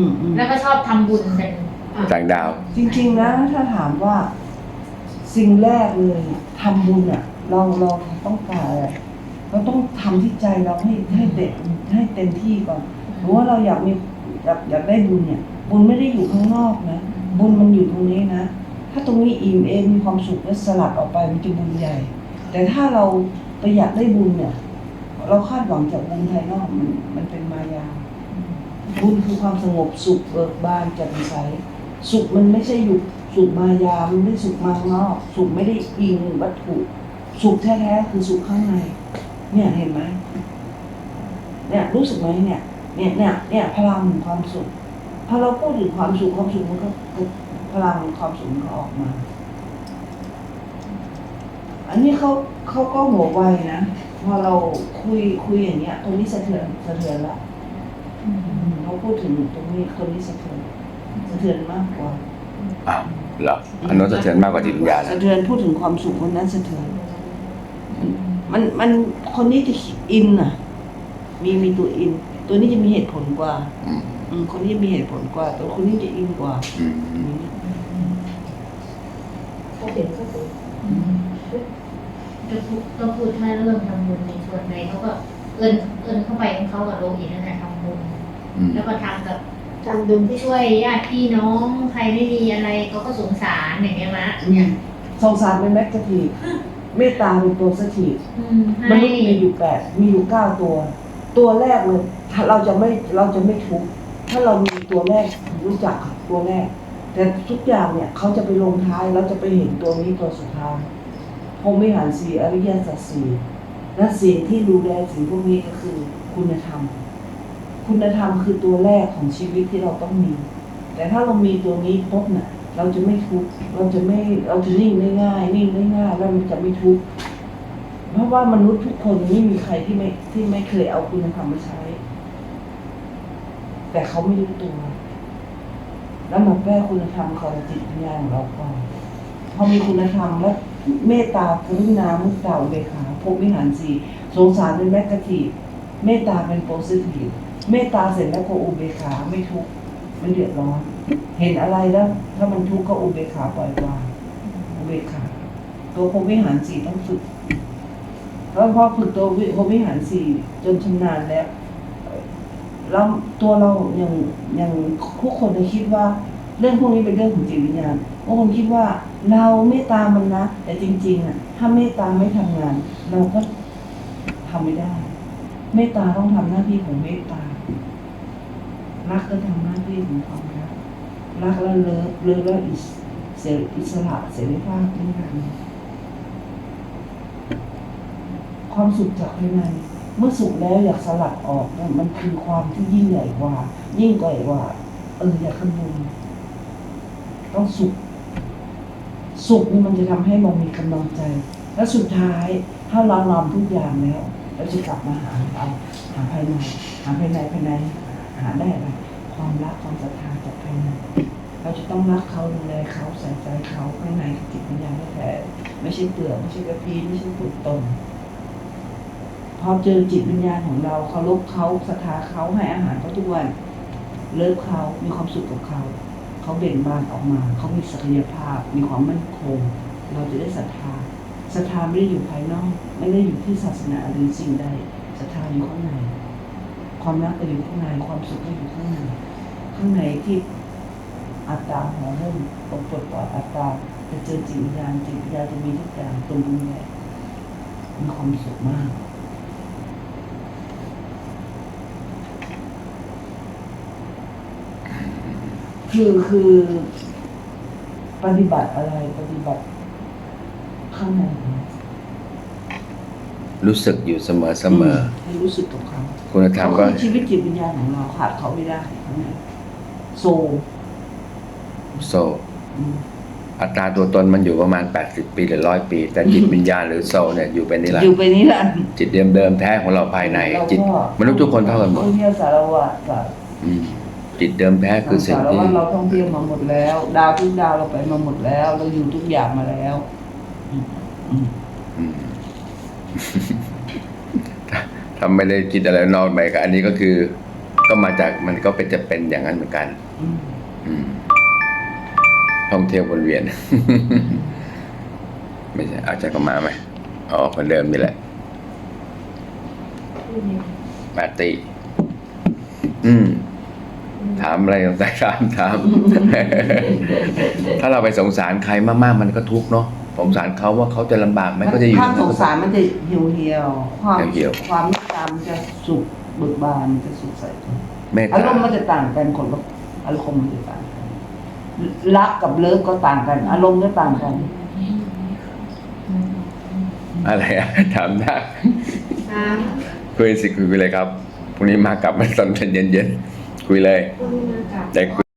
อืมอืมแล้วก็ชอบทำบุญกันอะต่างดาว จริงๆนะถ้าถามว่าสิ่งแรกเลยทำบุญอะเราเราต้องการอะไรเราต้องทำที่ใจเราให้ให้เด็ดให้เต็มที่ก่อนหรือว่าเราอยากมีอยากอยากได้บุญเนี่ย บุญไม่ได้อยู่ข้างนอกนะ บุญมันอยู่ตรงนี้นะ ถ้าตรงนี้อิ่มเอมมีความสุขแล้วสลัดออกไปมันจะบุญใหญ่ แต่ถ้าเราไปอยากได้บุญเนี่ย เราคาดหวังจากบุญภายนอกมันมันเป็นมายา บุญคือความสงบสุขเบิกบานแจ่มใส สุขมันไม่ใช่อยู่สุขมายา มันไม่ได้สุขมางนอก สุขไม่ได้อิงวัตถุ สุขแท้ๆคือสุขข้างใน เนี่ยเห็นไหมเนี่ยรู้สึกไหมเนี่ย เนี่ยเนี่ยเนี่ยพลังของความสุขพอเราพูดถึงความสุขความสุขมันก็พลังความสุขมันก็ออกมา อันนี้เขาเขาก็หัวไวนะพอเราคุยคุยอย่างเงี้ยตรงนี้สะเทือนสะเทือนละ เขาพูดถึงตรงนี้คนนี้สะเทือนสะเทือนมากกว่าอ้าวเหรออันนั้นสะเทือนมากกว่าจิตวิญญาณสะนะเทือนพูดถึงความสุขคนนั้นสะเทือนมันมันคนนี้จะอินอะ มีมีตัวอิน ตัวนี้จะมีเหตุผลกว่าอืมอืมคนนี้มีเหตุผลกว่า ตัวคนนี้จะอินกว่าอืมอืมเขาเห็นเขาเห็นก็พูดก็พูดถ้าเรื่องทำบุญในส่วนใดเขาก็เอินเอินเข้าไปของเขากับโลหิตนั่นแหละทำบุญ อืมแล้วก็ทำกับทำบุญที่ช่วยญาติพี่น้องใครไม่มีอะไรเขาก็สงสารอย่างเงี้ยมะเนี่ยสงสารเป็นแมกกาทีฟเมตตาเป็นโพสทีฟอืมมให้นุษย์มีอยู่แปดมีอยู่เก้าตัว ตัวแรกเลยถ้าเราจะไม่เราจะไม่ทุกข์ถ้าเรามีตัวแรกรู้จักตัวแรก แต่ทุกอย่างเนี่ยเขาจะไปลงท้ายเราจะไปเห็นตัวนี้ตัวสุดท้ายพรหมวิหารสี่อริยสัจสี่และสิ่งที่ดูแลสิ่งพวกนี้ก็คือคุณธรรม คุณธรรมคือตัวแรกของชีวิตที่เราต้องมี แต่ถ้าเรามีตัวนี้ปุ๊บเนี่ยเราจะไม่ทุกข์เราจะไม่เราจะนิ่งได้ง่ายนิ่งได้ง่ายแล้วมันจะไม่ทุกข์เพราะว่ามนุษย์ทุกคนไม่มีใครที่ไม่ที่ไม่เคยเอาคุณธรรมมาใช้ แต่เขาไม่รู้ตัว แล้วมาแก้คุณธรรมของจิตวิญญาณของเราก่อนพอมีคุณธรรมแล้วเมตตากรุณามุตตาอุเบกขาภพวิหารสีสงสารเป็นแมกกาทีเมตตาเป็นโพสิทีฟ เมตตาเสร็จแล้วก็อุเบกขาไม่ทุกข์ไม่เดือดร้อน เห็นอะไรแล้ว ถ้ามันทุกข์ก็อุเบกขาปล่อยวางอุเบกขา ตัวภพวิหารสีต้องฝึกแล้วพอฝึกตัวพรหมวิหารสี่จนชำนาญแล้วแล้วตัวเราอย่างอย่างทุกคนจะคิดว่า เรื่องพวกนี้เป็นเรื่องของจิตวิญญาณบางคนคิดว่าเราเมตตามันนะ แต่จริง ๆ อะ ถ้าเมตตาไม่ทำงาน เราก็ทำไม่ได้ เมตตาต้องทำหน้าที่ของเมตตา รักก็ทำหน้าที่ของความรักรักแล้วเลิฟเลิฟแล้วอิสเสรีอิสระเสรีภาพนี่ค่ะความสุขจากภายในเมื่อสุขแล้วอยากสลัดออกเนี่ยมันคือความที่ยิ่งใหญ่กว่า ยิ่งใหญ่กว่า เอออยากขบุญต้องสุข สุขนี่มันจะทำให้เรามีกำลังใจ และสุดท้ายถ้าเราลอมทุกอย่างแล้วเราจะกลับมาหาเราหาภายในหาภายในภายใน หาได้อะไรความรักความศรัทธาจากภายในเราจะต้องรักเขาดูแลเขาใส่ใจเขาภายในจิตวิญญาณแท้ไม่ใช่เปลือกไม่ใช่กระพีไม่ใช่ตัวตนพอเจอจิตวิญญาณของเราเคารพเขาศรัทธาเขาให้อาหารเขาทุกวันเลิฟเขามีความสุขกับเขา เขาเบ่งบานออกมา เขามีศักยภาพ มีความมั่นคง เราจะได้ศรัทธาศรัทธาไม่ได้อยู่ภายนอก ไม่ได้อยู่ที่ศาสนาหรือสิ่งใดศรัทธาอยู่ข้างใน ความรักก็อยู่ข้างในความสุขก็อยู่ข้างในข้างในที่อัตตาหัวเริ่มตกปลดปล่อยอัตตาจะเจอจิตวิญญาณจิตวิญญาณจะมีทุกอย่างตรงนี้แหละมีความสุขมากคือคือปฏิบัติอะไรปฏิบัติข้างใน รู้สึกอยู่เสมอเสมอให้รู้สึกกับเขาคุณธรรมก็เขาคือชีวิตจิตวิญญาณของเราขาดเขาไม่ได้ข้างในโซลโซอืมอัตราตัวตนมันอยู่ประมาณ 80 ปีหรือร้อยปี แต่จิตวิญญาณหรือโซเนี่ยอยู่เป็นนิรันอดยู่ร์ไปนี้แหละจิตเดิมเดิมๆแท้ของเราภายในเราจิตก็มนุษย์ทุกคนเท่ากันหมดท่องเที่ยวสารวัตรกับอืมจิตเดิมแท้คือสิ่งสารที่วัตรเราท่องเที่ยวมาหมดแล้ว ดาวทุกดาวเราไปมาหมดแล้ว เราอยู่ทุกอย่างมาแล้ว อืมอืมอืม ถ้าไม่ได้คิดอะไรนอกไปก็อันนี้ก็คือ ก็มาจากมันก็เป็นจะเป็นอย่างนั้นเหมือนกันอืมอืมท่องเที่ยววนเวียน ไม่ใช่อาจจะก็มาไหมอ๋อคนเดิมนี่แหละปาร์ตี้อืม ถามอะไรต่างๆถามถาม ถ้าเราไปสงสารใครมากๆ มันก็ทุกข์เนาะ สงสารเขาว่าเขาจะลำบากไหมก็จะอยู่ความสงสารมันจะเหี่ยวเหี่ยวๆความเหี่ยวความเมตตามันจะสุขเบิกบานมันจะสุขใสเมตอาตารมณ์มันจะต่างกันคนละอารมณ์มันจะต่างกันรักกับเลิฟก็ต่างกัน อารมณ์ก็ต่างกันอะไรอะถามได้อ่าคุยสิคุยเลยครับพรุ่งนี้มากลับมาตอนเย็นๆคุยเลยคุณมากลับ ได้คุย